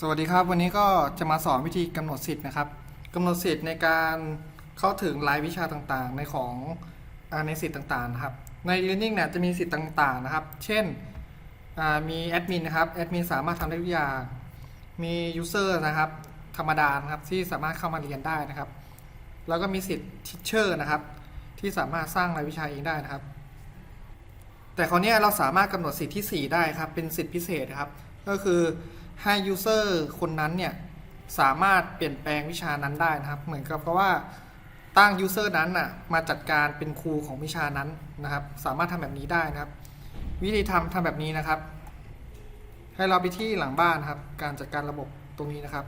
สวัสดีครับ วันนี้ก็จะมาสอนวิธีกำหนดสิทธิ์นะครับกำหนดสิทธิ์ในการเข้าถึงรายวิชาต่างๆ ในของในสิทธิ์ต่างๆนะครับใน Learning เนี่ยจะมีสิทธิ์ต่างๆนะครับ เช่นมีแอดมินนะครับแอดมินสามารถทำได้ทุกอย่างมียูเซอร์นะครับ ธรรมดานะครับที่สามารถเข้ามาเรียนได้นะครับ แล้วก็มีสิทธิ์ทิเชอร์นะครับ ที่สามารถสร้างรายวิชาเองได้นะครับ แต่คราวนี้เราสามารถกำหนดสิทธิ์ที่ 4 ได้ครับเป็นสิทธิพิเศษนะครับ ก็คือ ให้ยูเซอร์คนนั้นเนี่ยสามารถเปลี่ยนแปลงวิชานั้นได้นะครับ เหมือนกับว่าตั้งยูเซอร์นั้นน่ะมาจัดการเป็นครูของวิชานั้นนะครับ สามารถทำแบบนี้ได้นะครับ วิธีทำทำแบบนี้นะครับ ให้เราไปที่หลังบ้านนะครับ การจัดการระบบตรงนี้นะครับ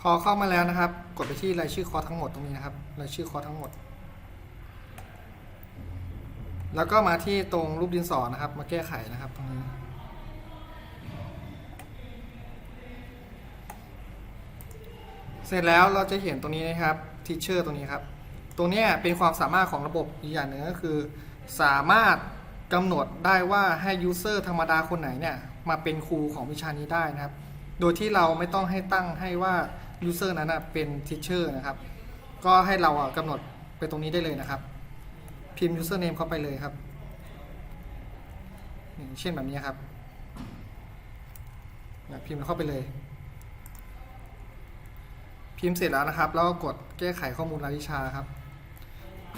พอเข้ามาแล้วนะครับ กดไปที่รายชื่อคอทั้งหมดตรงนี้นะครับรายชื่อคอทั้งหมด แล้วก็มาที่ตรงรูปดินสอนะครับ มาแก้ไขนะครับตรงนี้ เสร็จแล้วเราจะเห็นตรงนี้นะครับทีเชอร์ตรงนี้ครับ ตรงนี้เป็นความสามารถของระบบอีกอย่างหนึ่งก็คือ สามารถกำหนดได้ว่าให้ยูเซอร์ธรรมดาคนไหนเนี่ยมาเป็นครูของวิชานี้ได้นะครับ โดยที่เราไม่ต้องให้ตั้งให้ว่ายูเซอร์นั้นเป็นทีเชอร์นะครับ ก็ให้เรากำหนดไปตรงนี้ได้เลยนะครับ พิมพ์ username เข้าไปเลยครับ เช่นแบบนี้ครับ พิมพ์เข้าไปเลย พิมพ์เสร็จแล้วนะครับ แล้วก็กดแก้ไขข้อมูลรายวิชาครับ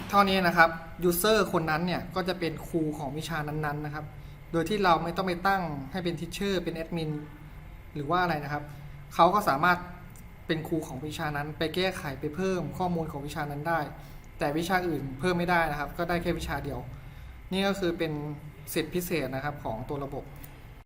เท่านี้นะครับ user คนนั้นเนี่ยก็จะเป็นครูของวิชานั้นๆนะครับ โดยที่เราไม่ต้องไปตั้งให้เป็นทิชเชอร์เป็นแอดมินหรือว่าอะไรนะครับ เขาก็สามารถเป็นครูของวิชานั้น ไปแก้ไขไปเพิ่มข้อมูลของวิชานั้นได้ แต่วิชาอื่นเพิ่มไม่ได้นะครับ ก็ได้แค่วิชาเดียว นี่ก็คือเป็นสิทธิพิเศษนะครับของตัวระบบ